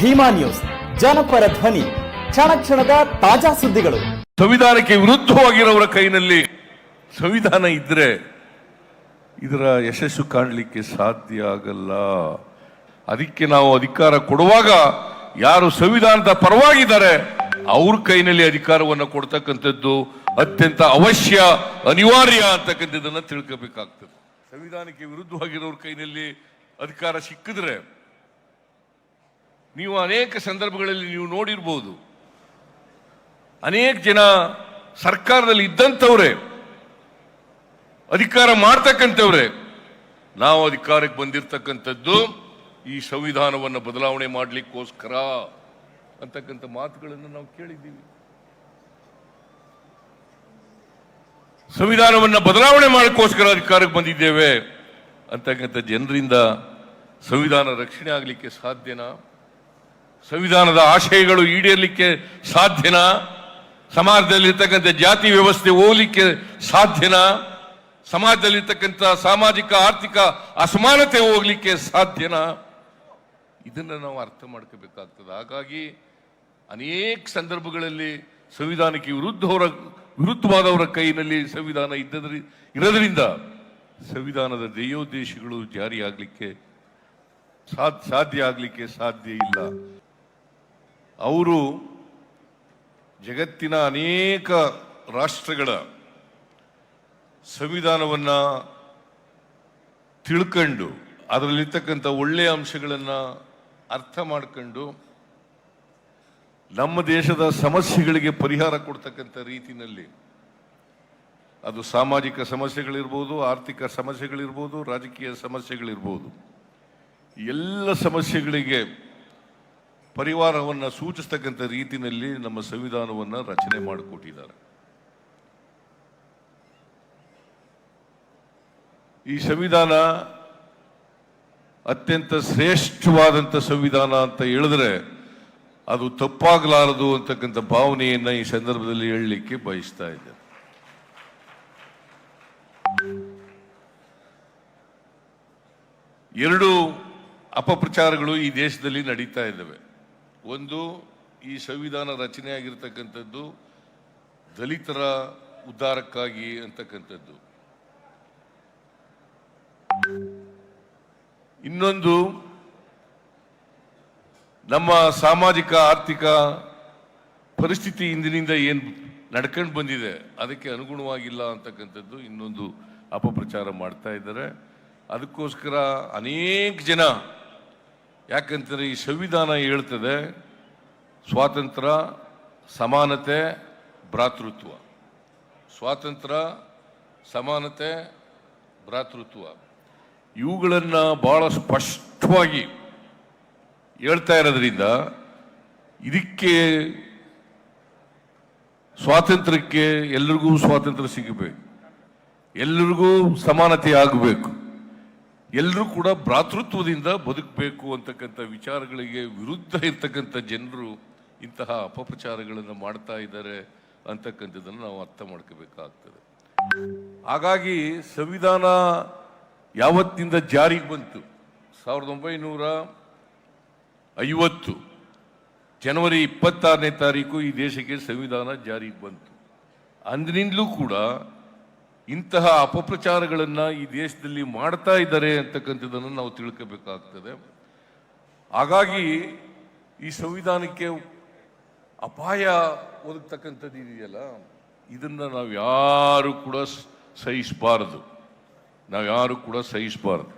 Bima news. ಜನಪರ ಧ್ವನಿ. ಕ್ಷಣ ಕ್ಷಣದ ತಾಜಾ ಸುದ್ದಿಗಳು. ಸಂವಿಧಾನಕ್ಕೆ ವಿರುದ್ಧವಾಗಿರೋರ ಕೈನಲ್ಲಿ ಸಂವಿಧಾನ ಇದ್ರೆ ಇದರ ಯಶಸ್ಸು ಕಾಣಲಿಕ್ಕೆ ಸಾಧ್ಯ ಆಗಲ್ಲ. ಅದಕ್ಕೆ ನಾವು ಅಧಿಕಾರ ಕೊಡುವಾಗ ಯಾರು ಸಂವಿಧಾನದ ಪರವಾಗಿದ್ದಾರೆ, ಅವ್ರ ಕೈನಲ್ಲಿ ಅಧಿಕಾರವನ್ನು ಕೊಡ್ತಕ್ಕಂಥದ್ದು ಅತ್ಯಂತ ಅವಶ್ಯ, ಅನಿವಾರ್ಯ ಅಂತಕ್ಕಂಥದ್ದನ್ನು ತಿಳ್ಕೋಬೇಕಾಗ್ತದೆ. ಸಂವಿಧಾನಕ್ಕೆ ವಿರುದ್ಧವಾಗಿರೋರ ಕೈನಲ್ಲಿ ಅಧಿಕಾರ ಸಿಕ್ಕಿದ್ರೆ ನೀವು ಅನೇಕ ಸಂದರ್ಭಗಳಲ್ಲಿ ನೀವು ನೋಡಿರ್ಬೋದು. ಅನೇಕ ಜನ ಸರ್ಕಾರದಲ್ಲಿ ಇದ್ದಂಥವ್ರೆ, ಅಧಿಕಾರ ಮಾಡ್ತಕ್ಕಂಥವ್ರೆ, ನಾವು ಅಧಿಕಾರಕ್ಕೆ ಬಂದಿರತಕ್ಕಂಥದ್ದು ಈ ಸಂವಿಧಾನವನ್ನು ಬದಲಾವಣೆ ಮಾಡಲಿಕ್ಕೋಸ್ಕರ ಅಂತಕ್ಕಂಥ ಮಾತುಗಳನ್ನು ನಾವು ಕೇಳಿದ್ದೀವಿ. ಸಂವಿಧಾನವನ್ನ ಬದಲಾವಣೆ ಮಾಡಕ್ಕೋಸ್ಕರ ಅಧಿಕಾರಕ್ಕೆ ಬಂದಿದ್ದೇವೆ ಅಂತಕ್ಕಂಥ ಜನರಿಂದ ಸಂವಿಧಾನ ರಕ್ಷಣೆ ಆಗಲಿಕ್ಕೆ ಸಾಧ್ಯನಾ? ಸಂವಿಧಾನದ ಆಶಯಗಳು ಈಡೇರಲಿಕ್ಕೆ ಸಾಧ್ಯನಾ? ಸಮಾಜದಲ್ಲಿರ್ತಕ್ಕಂಥ ಜಾತಿ ವ್ಯವಸ್ಥೆ ಹೋಗ್ಲಿಕ್ಕೆ ಸಾಧ್ಯನಾ? ಸಮಾಜದಲ್ಲಿರ್ತಕ್ಕಂಥ ಸಾಮಾಜಿಕ, ಆರ್ಥಿಕ ಅಸಮಾನತೆ ಹೋಗ್ಲಿಕ್ಕೆ ಸಾಧ್ಯನಾ? ಇದನ್ನು ನಾವು ಅರ್ಥ ಮಾಡ್ಕೋಬೇಕಾಗ್ತದೆ. ಹಾಗಾಗಿ ಅನೇಕ ಸಂದರ್ಭಗಳಲ್ಲಿ ಸಂವಿಧಾನಕ್ಕೆ ವಿರುದ್ಧವರ, ವಿರುದ್ಧವಾದವರ ಕೈನಲ್ಲಿ ಸಂವಿಧಾನ ಇದ್ದದ್ರ, ಇರೋದ್ರಿಂದ ಸಂವಿಧಾನದ ಧ್ಯೇಯೋದ್ದೇಶಗಳು ಜಾರಿಯಾಗಲಿಕ್ಕೆ ಸಾಧ್ಯ ಸಾಧ್ಯ ಆಗಲಿಕ್ಕೆ ಸಾಧ್ಯ ಇಲ್ಲ. ಅವರು ಜಗತ್ತಿನ ಅನೇಕ ರಾಷ್ಟ್ರಗಳ ಸಂವಿಧಾನವನ್ನು ತಿಳ್ಕೊಂಡು, ಅದರಲ್ಲಿರ್ತಕ್ಕಂಥ ಒಳ್ಳೆಯ ಅಂಶಗಳನ್ನು ಅರ್ಥ ಮಾಡ್ಕೊಂಡು ನಮ್ಮ ದೇಶದ ಸಮಸ್ಯೆಗಳಿಗೆ ಪರಿಹಾರ ಕೊಡ್ತಕ್ಕಂಥ ರೀತಿಯಲ್ಲಿ ಅದು ಸಾಮಾಜಿಕ ಸಮಸ್ಯೆಗಳಿರ್ಬೋದು, ಆರ್ಥಿಕ ಸಮಸ್ಯೆಗಳಿರ್ಬೋದು, ರಾಜಕೀಯ ಸಮಸ್ಯೆಗಳಿರ್ಬೋದು. ಎಲ್ಲ ಸಮಸ್ಯೆಗಳಿಗೆ ಪರಿವಾರವನ್ನು ಸೂಚಿಸ್ತಕ್ಕಂಥ ರೀತಿಯಲ್ಲಿ ನಮ್ಮ ಸಂವಿಧಾನವನ್ನು ರಚನೆ ಮಾಡಿಕೊಟ್ಟಿದ್ದಾರೆ. ಈ ಸಂವಿಧಾನ ಅತ್ಯಂತ ಶ್ರೇಷ್ಠವಾದಂಥ ಸಂವಿಧಾನ ಅಂತ ಹೇಳಿದ್ರೆ ಅದು ತಪ್ಪಾಗಲಾರದು ಅಂತಕ್ಕಂಥ ಭಾವನೆಯನ್ನು ಈ ಸಂದರ್ಭದಲ್ಲಿ ಹೇಳಲಿಕ್ಕೆ ಬಯಸ್ತಾ ಇದ್ದೇನೆ. ಎರಡು ಅಪಪ್ರಚಾರಗಳು ಈ ದೇಶದಲ್ಲಿ ನಡೀತಾ ಇದ್ದಾವೆ. ಒಂದು ಈ ಸಂವಿಧಾನ ರಚನೆ ಆಗಿರ್ತಕ್ಕಂಥದ್ದು ದಲಿತರ ಉದ್ಧಾರಕ್ಕಾಗಿ ಅಂತಕ್ಕಂಥದ್ದು. ಇನ್ನೊಂದು ನಮ್ಮ ಸಾಮಾಜಿಕ, ಆರ್ಥಿಕ ಪರಿಸ್ಥಿತಿ ಇಂದಿನಿಂದ ಏನು ನಡ್ಕೊಂಡು ಬಂದಿದೆ, ಅದಕ್ಕೆ ಅನುಗುಣವಾಗಿಲ್ಲ ಅಂತಕ್ಕಂಥದ್ದು ಇನ್ನೊಂದು ಅಪಪ್ರಚಾರ ಮಾಡ್ತಾ ಇದ್ದಾರೆ. ಅದಕ್ಕೋಸ್ಕರ ಅನೇಕ ಜನ ಯಾಕಂತಾರೆ ಈ ಸಂವಿಧಾನ ಹೇಳ್ತದೆ ಸ್ವಾತಂತ್ರ್ಯ ಸಮಾನತೆ, ಭ್ರಾತೃತ್ವ. ಸ್ವಾತಂತ್ರ್ಯ ಸಮಾನತೆ, ಭ್ರಾತೃತ್ವ. ಇವುಗಳನ್ನು ಭಾಳ ಸ್ಪಷ್ಟವಾಗಿ ಹೇಳ್ತಾ ಇರೋದ್ರಿಂದ ಇದಕ್ಕೆ ಸ್ವಾತಂತ್ರ್ಯಕ್ಕೆ ಎಲ್ರಿಗೂ ಸ್ವಾತಂತ್ರ್ಯ ಸಿಗಬೇಕು. ಎಲ್ರಿಗೂ ಸಮಾನತೆ ಆಗಬೇಕು. ಎಲ್ಲರೂ ಕೂಡ ಭ್ರಾತೃತ್ವದಿಂದ ಬದುಕಬೇಕು ಅಂತಕ್ಕಂಥ ವಿಚಾರಗಳಿಗೆ ವಿರುದ್ಧ ಇರ್ತಕ್ಕಂಥ ಜನರು ಇಂತಹ ಅಪಪ್ರಚಾರಗಳನ್ನು ಮಾಡ್ತಾ ಇದ್ದಾರೆ ಅಂತಕ್ಕಂಥದ್ದನ್ನು ನಾವು ಅರ್ಥ ಮಾಡ್ಕೋಬೇಕಾಗ್ತದೆ. ಹಾಗಾಗಿ ಸಂವಿಧಾನ ಯಾವತ್ತಿಂದ ಜಾರಿಗೆ ಬಂತು? ಸಾವಿರದ ಒಂಬೈನೂರ ಐವತ್ತು. ಜನವರಿ ಇಪ್ಪತ್ತಾರನೇ ತಾರೀಕು ಈ ದೇಶಕ್ಕೆ ಸಂವಿಧಾನ ಜಾರಿಗೆ ಬಂತು. ಅಂದಿನಿಂದಲೂ ಕೂಡ ಇಂತಹ ಅಪಪ್ರಚಾರಗಳನ್ನು ಈ ದೇಶದಲ್ಲಿ ಮಾಡ್ತಾ ಇದ್ದಾರೆ ಅಂತಕ್ಕಂಥದ್ದನ್ನು ನಾವು ತಿಳ್ಕೋಬೇಕಾಗ್ತದೆ. ಹಾಗಾಗಿ ಈ ಸಂವಿಧಾನಕ್ಕೆ ಅಪಾಯ ಒದಗ್ತಕ್ಕಂಥದ್ದು ಇದೆಯಲ್ಲ, ಇದನ್ನು ನಾವು ಯಾರು ಕೂಡ ಸಹಿಸಬಾರದು. ನಾವು ಯಾರು ಕೂಡ ಸಹಿಸಬಾರದು.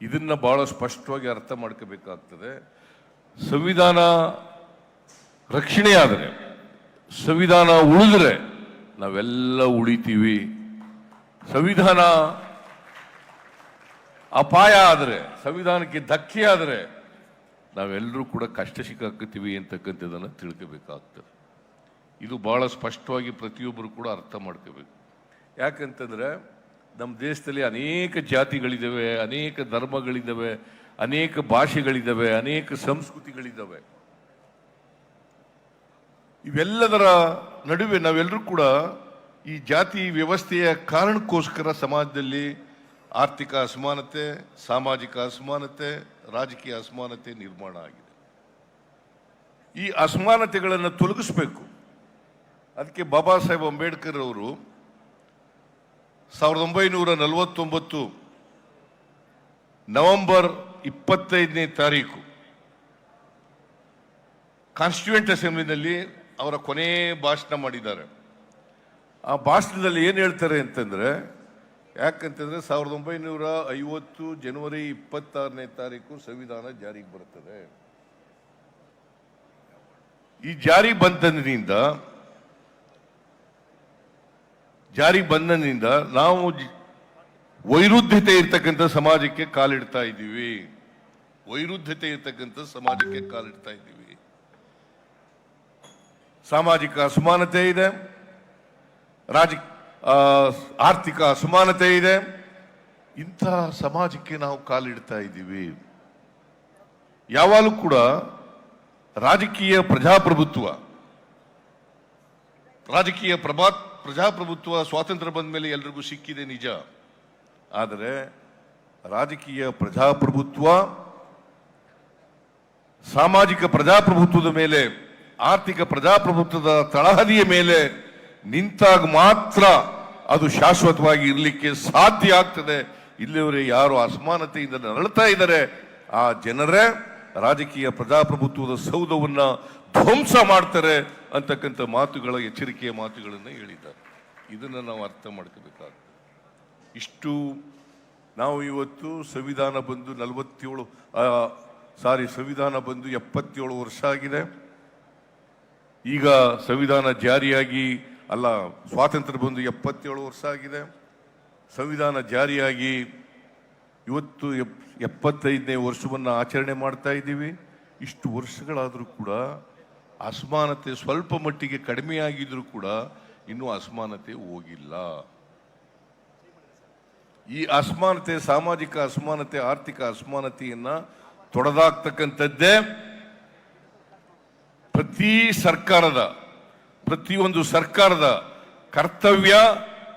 ಇದನ್ನು ಭಾಳ ಸ್ಪಷ್ಟವಾಗಿ ಅರ್ಥ ಮಾಡ್ಕೋಬೇಕಾಗ್ತದೆ. ಸಂವಿಧಾನ ರಕ್ಷಣೆಯಾದರೆ, ಸಂವಿಧಾನ ಉಳಿದ್ರೆ ನಾವೆಲ್ಲ ಉಳಿತೀವಿ. ಸಂವಿಧಾನ ಅಪಾಯ ಆದರೆ, ಸಂವಿಧಾನಕ್ಕೆ ಧಕ್ಕೆ ಆದರೆ ನಾವೆಲ್ಲರೂ ಕೂಡ ಕಷ್ಟ ಸಿಕ್ಕಾಕತ್ತೀವಿ ಅಂತಕ್ಕಂಥದ್ದನ್ನು ತಿಳ್ಕೋಬೇಕಾಗ್ತದೆ. ಇದು ಬಹಳ ಸ್ಪಷ್ಟವಾಗಿ ಪ್ರತಿಯೊಬ್ಬರು ಕೂಡ ಅರ್ಥ ಮಾಡ್ಕೋಬೇಕು. ಯಾಕಂತಂದರೆ ನಮ್ಮ ದೇಶದಲ್ಲಿ ಅನೇಕ ಜಾತಿಗಳಿದ್ದಾವೆ ಅನೇಕ ಧರ್ಮಗಳಿದ್ದಾವೆ ಅನೇಕ ಭಾಷೆಗಳಿದ್ದಾವೆ ಅನೇಕ ಸಂಸ್ಕೃತಿಗಳಿದ್ದಾವೆ ಇವೆಲ್ಲದರ ನಡುವೆ ನಾವೆಲ್ಲರೂ ಕೂಡ ಈ ಜಾತಿ ವ್ಯವಸ್ಥೆಯ ಕಾರಣಕ್ಕೋಸ್ಕರ ಸಮಾಜದಲ್ಲಿ ಆರ್ಥಿಕ ಅಸಮಾನತೆ, ಸಾಮಾಜಿಕ ಅಸಮಾನತೆ, ರಾಜಕೀಯ ಅಸಮಾನತೆ ನಿರ್ಮಾಣ ಆಗಿದೆ. ಈ ಅಸಮಾನತೆಗಳನ್ನು ತೊಲಗಿಸ್ಬೇಕು. ಅದಕ್ಕೆ ಬಾಬಾ ಸಾಹೇಬ್ ಅಂಬೇಡ್ಕರ್ ಅವರು ಸಾವಿರದ ಒಂಬೈನೂರ ನಲವತ್ತೊಂಬತ್ತು ನವೆಂಬರ್ ಇಪ್ಪತ್ತೈದನೇ ತಾರೀಕು ಕಾನ್ಸ್ಟಿಟ್ಯೂಂಟ್ ಅಸೆಂಬ್ಲಿನಲ್ಲಿ ಅವರ ಕೊನೆ ಭಾಷಣ ಮಾಡಿದ್ದಾರೆ. ಆ ಭಾಷಣದಲ್ಲಿ ಏನು ಹೇಳ್ತಾರೆ ಅಂತಂದ್ರೆ, ಯಾಕಂತಂದರೆ ಸಾವಿರದ ಒಂಬೈನೂರ ಐವತ್ತು ಜನವರಿ ಇಪ್ಪತ್ತಾರನೇ ತಾರೀಕು ಸಂವಿಧಾನ ಜಾರಿಗೆ ಬರುತ್ತದೆ. ಈ ಜಾರಿ ಬಂದಿನಿಂದ, ಜಾರಿ ಬಂದನಿಂದ ನಾವು ವೈರುಧ್ಯತೆ ಇರ್ತಕ್ಕಂಥ ಸಮಾಜಕ್ಕೆ ಕಾಲಿಡ್ತಾ ಇದ್ದೀವಿ. ವೈರುಧ್ಯತೆ ಇರ್ತಕ್ಕಂಥ ಸಮಾಜಕ್ಕೆ ಕಾಲಿಡ್ತಾ ಇದ್ದೀವಿ. ಸಾಮಾಜಿಕ ಅಸಮಾನತೆ ಇದೆ. ರಾಜ ಆರ್ಥಿಕ ಅಸಮಾನತೆ ಇದೆ. ಇಂಥ ಸಮಾಜಕ್ಕೆ ನಾವು ಕಾಲಿಡ್ತಾ ಇದ್ದೀವಿ. ಯಾವಾಗಲೂ ಕೂಡ ರಾಜಕೀಯ ಪ್ರಜಾಪ್ರಭುತ್ವ, ರಾಜಕೀಯ ಪ್ರಭಾ ಪ್ರಜಾಪ್ರಭುತ್ವ ಸ್ವಾತಂತ್ರ್ಯ ಬಂದ ಮೇಲೆ ಎಲ್ರಿಗೂ ಸಿಕ್ಕಿದೆ ನಿಜ. ಆದರೆ ರಾಜಕೀಯ ಪ್ರಜಾಪ್ರಭುತ್ವ, ಸಾಮಾಜಿಕ ಪ್ರಜಾಪ್ರಭುತ್ವದ ಮೇಲೆ, ಆರ್ಥಿಕ ಪ್ರಜಾಪ್ರಭುತ್ವದ ತಳಹದಿಯ ಮೇಲೆ ನಿಂತಾಗ ಮಾತ್ರ ಅದು ಶಾಶ್ವತವಾಗಿ ಇರಲಿಕ್ಕೆ ಸಾಧ್ಯ ಆಗ್ತದೆ. ಇಲ್ಲಿವರೆ ಯಾರು ಅಸಮಾನತೆಯಿಂದ ನರಳ್ತಾ ಇದ್ದಾರೆ, ಆ ಜನರೇ ರಾಜಕೀಯ ಪ್ರಜಾಪ್ರಭುತ್ವದ ಸೌಧವನ್ನ ಧ್ವಂಸ ಮಾಡ್ತಾರೆ ಅಂತಕ್ಕಂಥ ಮಾತುಗಳ ಎಚ್ಚರಿಕೆಯ ಮಾತುಗಳನ್ನು ಹೇಳಿದ್ದಾರೆ. ಇದನ್ನು ನಾವು ಅರ್ಥ ಮಾಡ್ಕೋಬೇಕಾಗ್ತದೆ. ಇಷ್ಟು ನಾವು ಇವತ್ತು ಸಂವಿಧಾನ ಬಂದು ನಲವತ್ತೇಳು ಸಾರಿ, ಸಂವಿಧಾನ ಬಂದು ಎಪ್ಪತ್ತೇಳು ವರ್ಷ ಆಗಿದೆ. ಈಗ ಸಂವಿಧಾನ ಜಾರಿಯಾಗಿ ಅಲ್ಲ, ಸ್ವಾತಂತ್ರ್ಯ ಬಂದು ಎಪ್ಪತ್ತೇಳು ವರ್ಷ ಆಗಿದೆ. ಸಂವಿಧಾನ ಜಾರಿಯಾಗಿ ಇವತ್ತು ಎಪ್- ಎಪ್ಪತ್ತೈದನೇ ವರ್ಷವನ್ನು ಆಚರಣೆ ಮಾಡ್ತಾ ಇದ್ದೀವಿ. ಇಷ್ಟು ವರ್ಷಗಳಾದರೂ ಕೂಡ ಅಸಮಾನತೆ ಸ್ವಲ್ಪ ಮಟ್ಟಿಗೆ ಕಡಿಮೆಯಾಗಿದ್ರೂ ಕೂಡ ಇನ್ನೂ ಅಸಮಾನತೆ ಹೋಗಿಲ್ಲ. ಈ ಅಸಮಾನತೆ, ಸಾಮಾಜಿಕ ಅಸಮಾನತೆ, ಆರ್ಥಿಕ ಅಸಮಾನತೆಯನ್ನು ತೊಡೆದಾಗ್ತಕ್ಕಂಥದ್ದೇ ಪ್ರತಿ ಸರ್ಕಾರದ ಪ್ರತಿಯೊಂದು ಸರ್ಕಾರದ ಕರ್ತವ್ಯ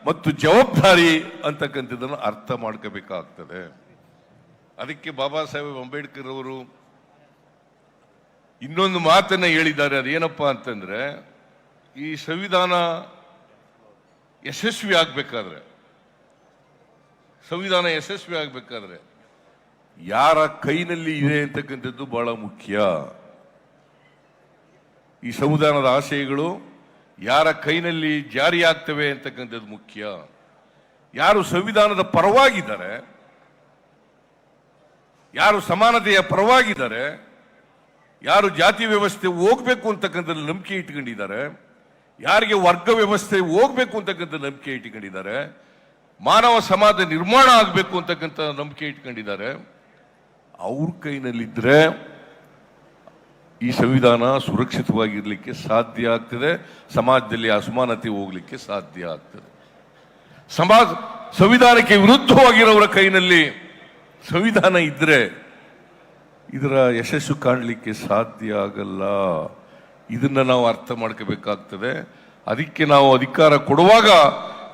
ಮತ್ತು ಜವಾಬ್ದಾರಿ ಅಂತಕ್ಕಂಥದ್ದನ್ನು ಅರ್ಥ ಮಾಡ್ಕೋಬೇಕಾಗ್ತದೆ. ಅದಕ್ಕೆ ಬಾಬಾ ಸಾಹೇಬ್ ಅಂಬೇಡ್ಕರ್ ಅವರು ಇನ್ನೊಂದು ಮಾತನ್ನ ಹೇಳಿದ್ದಾರೆ. ಅದೇನಪ್ಪ ಅಂತಂದ್ರೆ, ಈ ಸಂವಿಧಾನ ಯಶಸ್ವಿ ಆಗ್ಬೇಕಾದ್ರೆ, ಸಂವಿಧಾನ ಯಶಸ್ವಿ ಆಗ್ಬೇಕಾದ್ರೆ ಯಾರ ಕೈನಲ್ಲಿ ಇದೆ ಅಂತಕ್ಕಂಥದ್ದು ಬಹಳ ಮುಖ್ಯ. ಈ ಸಂವಿಧಾನದ ಆಶಯಗಳು ಯಾರ ಕೈನಲ್ಲಿ ಜಾರಿ ಆಗ್ತವೆ ಅಂತಕ್ಕಂಥದ್ದು ಮುಖ್ಯ. ಯಾರು ಸಂವಿಧಾನದ ಪರವಾಗಿದ್ದಾರೆ, ಯಾರು ಸಮಾನತೆಯ ಪರವಾಗಿದ್ದಾರೆ, ಯಾರು ಜಾತಿ ವ್ಯವಸ್ಥೆ ಹೋಗ್ಬೇಕು ಅಂತಕ್ಕಂಥದ್ದು ನಂಬಿಕೆ ಇಟ್ಕೊಂಡಿದ್ದಾರೆ, ಯಾರಿಗೆ ವರ್ಗ ವ್ಯವಸ್ಥೆ ಹೋಗ್ಬೇಕು ಅಂತಕ್ಕಂಥ ನಂಬಿಕೆ ಇಟ್ಕೊಂಡಿದ್ದಾರೆ, ಮಾನವ ಸಮಾಜ ನಿರ್ಮಾಣ ಆಗಬೇಕು ಅಂತಕ್ಕಂಥ ನಂಬಿಕೆ ಇಟ್ಕೊಂಡಿದ್ದಾರೆ, ಅವ್ರ ಕೈನಲ್ಲಿದ್ರೆ ಈ ಸಂವಿಧಾನ ಸುರಕ್ಷಿತವಾಗಿರಲಿಕ್ಕೆ ಸಾಧ್ಯ ಆಗ್ತದೆ, ಸಮಾಜದಲ್ಲಿ ಅಸಮಾನತೆ ಹೋಗಲಿಕ್ಕೆ ಸಾಧ್ಯ ಆಗ್ತದೆ. ಸಮಾಜ ಸಂವಿಧಾನಕ್ಕೆ ವಿರುದ್ಧವಾಗಿರೋರ ಕೈನಲ್ಲಿ ಸಂವಿಧಾನ ಇದ್ರೆ ಇದರ ಯಶಸ್ಸು ಕಾಣಲಿಕ್ಕೆ ಸಾಧ್ಯ ಆಗಲ್ಲ. ಇದನ್ನು ನಾವು ಅರ್ಥ ಮಾಡ್ಕೋಬೇಕಾಗ್ತದೆ. ಅದಕ್ಕೆ ನಾವು ಅಧಿಕಾರ ಕೊಡುವಾಗ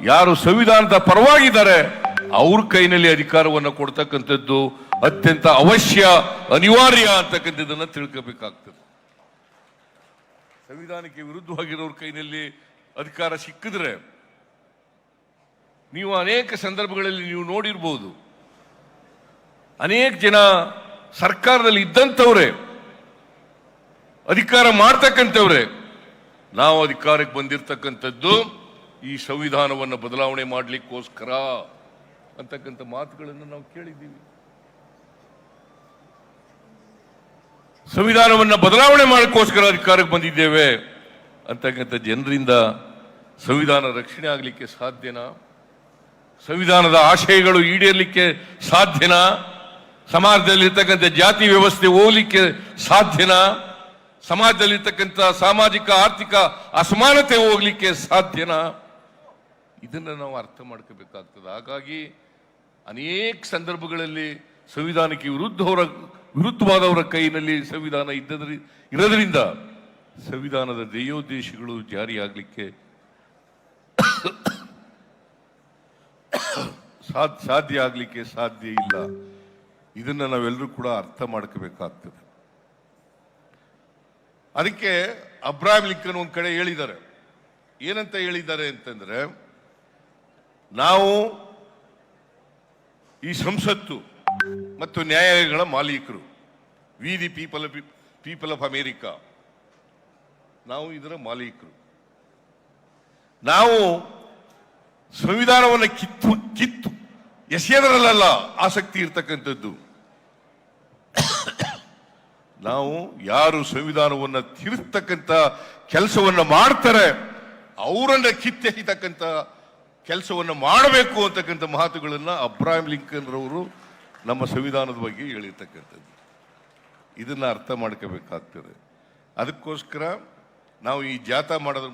ಯಾರು ಸಂವಿಧಾನದ ಪರವಾಗಿದ್ದಾರೆ ಅವ್ರ ಕೈನಲ್ಲಿ ಅಧಿಕಾರವನ್ನು ಕೊಡ್ತಕ್ಕಂಥದ್ದು ಅತ್ಯಂತ ಅವಶ್ಯ, ಅನಿವಾರ್ಯ ಅಂತಕ್ಕಂಥದ್ದನ್ನ ತಿಳ್ಕೋಬೇಕಾಗ್ತದೆ. ಸಂವಿಧಾನಕ್ಕೆ ವಿರುದ್ಧವಾಗಿರೋರ ಕೈನಲ್ಲಿ ಅಧಿಕಾರ ಸಿಕ್ಕಿದ್ರೆ ನೀವು ಅನೇಕ ಸಂದರ್ಭಗಳಲ್ಲಿ ನೀವು ನೋಡಿರ್ಬೋದು. ಅನೇಕ ಜನ ಸರ್ಕಾರದಲ್ಲಿ ಇದ್ದಂಥವ್ರೆ, ಅಧಿಕಾರ ಮಾಡ್ತಕ್ಕಂಥವ್ರೆ, ನಾವು ಅಧಿಕಾರಕ್ಕೆ ಬಂದಿರತಕ್ಕಂಥದ್ದು ಈ ಸಂವಿಧಾನವನ್ನು ಬದಲಾವಣೆ ಮಾಡಲಿಕ್ಕೋಸ್ಕರ. ಅಂತಕ್ಕಂಥ ಮಾತುಗಳನ್ನು ನಾವು ಕೇಳಿದ್ದೀವಿ. ಸಂವಿಧಾನವನ್ನು ಬದಲಾವಣೆ ಮಾಡೋಕ್ಕೋಸ್ಕರ ಅಧಿಕಾರಕ್ಕೆ ಬಂದಿದ್ದೇವೆ ಅಂತಕ್ಕಂಥ ಜನರಿಂದ ಸಂವಿಧಾನ ರಕ್ಷಣೆ ಆಗಲಿಕ್ಕೆ ಸಾಧ್ಯನಾ? ಸಂವಿಧಾನದ ಆಶಯಗಳು ಈಡೇರಲಿಕ್ಕೆ ಸಾಧ್ಯನಾ? ಸಮಾಜದಲ್ಲಿರ್ತಕ್ಕಂಥ ಜಾತಿ ವ್ಯವಸ್ಥೆ ಹೋಗಲಿಕ್ಕೆ ಸಾಧ್ಯನಾ? ಸಮಾಜದಲ್ಲಿರ್ತಕ್ಕಂಥ ಸಾಮಾಜಿಕ, ಆರ್ಥಿಕ ಅಸಮಾನತೆ ಹೋಗ್ಲಿಕ್ಕೆ ಸಾಧ್ಯನಾ? ಇದನ್ನು ನಾವು ಅರ್ಥ ಮಾಡ್ಕೋಬೇಕಾಗ್ತದೆ. ಹಾಗಾಗಿ ಅನೇಕ ಸಂದರ್ಭಗಳಲ್ಲಿ ಸಂವಿಧಾನಕ್ಕೆ ವಿರುದ್ಧವರ ವಿರುದ್ಧವಾದವರ ಕೈನಲ್ಲಿ ಸಂವಿಧಾನ ಇದ್ದದ್ರಿ, ಇರೋದ್ರಿಂದ ಸಂವಿಧಾನದ ಧ್ಯೇಯೋದ್ದೇಶಗಳು ಜಾರಿಯಾಗಲಿಕ್ಕೆ ಸಾಧ್ಯ ಸಾಧ್ಯ ಆಗಲಿಕ್ಕೆ ಸಾಧ್ಯ ಇಲ್ಲ. ಇದನ್ನು ನಾವೆಲ್ಲರೂ ಕೂಡ ಅರ್ಥ ಮಾಡ್ಕೋಬೇಕಾಗ್ತದೆ. ಅದಕ್ಕೆ ಅಬ್ರಾಹಂ ಲಿಂಕನ್ ಒಂದು ಕಡೆ ಹೇಳಿದ್ದಾರೆ. ಏನಂತ ಹೇಳಿದ್ದಾರೆ ಅಂತಂದ್ರೆ, ನಾವು ಈ ಸಂಸತ್ತು ಮತ್ತು ನ್ಯಾಯಾಲಯಗಳ ಮಾಲೀಕರು we the people people of America, ನಾವು ಇದರ ಮಾಲೀಕರು. ನಾವು ಸಂವಿಧಾನವನ್ನು ಕಿತ್ತು ಕಿತ್ತು ಎಸೆಯದರಲ್ಲ ಆಸಕ್ತಿ ಇರತಕ್ಕಂಥದ್ದು. ನಾವು ಯಾರು ಸಂವಿಧಾನವನ್ನು ತಿರುಸ್ತಕ್ಕಂಥ ಕೆಲಸವನ್ನು ಮಾಡ್ತಾರೆ, ಅವರನ್ನ ಕಿತ್ತೆಹಿತಕ್ಕಂಥ ಕೆಲಸವನ್ನು ಮಾಡಬೇಕು ಅಂತಕ್ಕಂಥ ಮಾತುಗಳನ್ನು ಅಬ್ರಾಹಿಂ ಲಿಂಕನ್ ರವರು ನಮ್ಮ ಸಂವಿಧಾನದ ಬಗ್ಗೆ ಹೇಳಿರ್ತಕ್ಕಂಥದ್ದು. ಇದನ್ನು ಅರ್ಥ ಮಾಡ್ಕೋಬೇಕಾಗ್ತದೆ. ಅದಕ್ಕೋಸ್ಕರ ನಾವು ಈ ಜಾಥಾ ಮಾಡೋದ್ರ